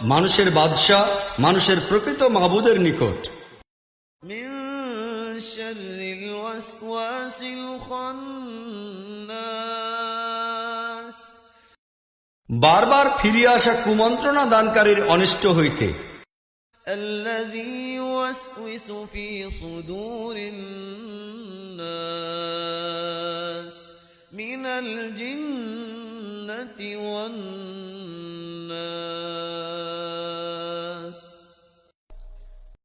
মানুষের বাদশাহ মানুষের প্রকৃত মাহবুদের নিকট। বারবার ফিরিয়ে আসা কুমন্ত্রণা দানকারীর অনিষ্ট হইতে। মিনাল জিন্নতি ওয়ান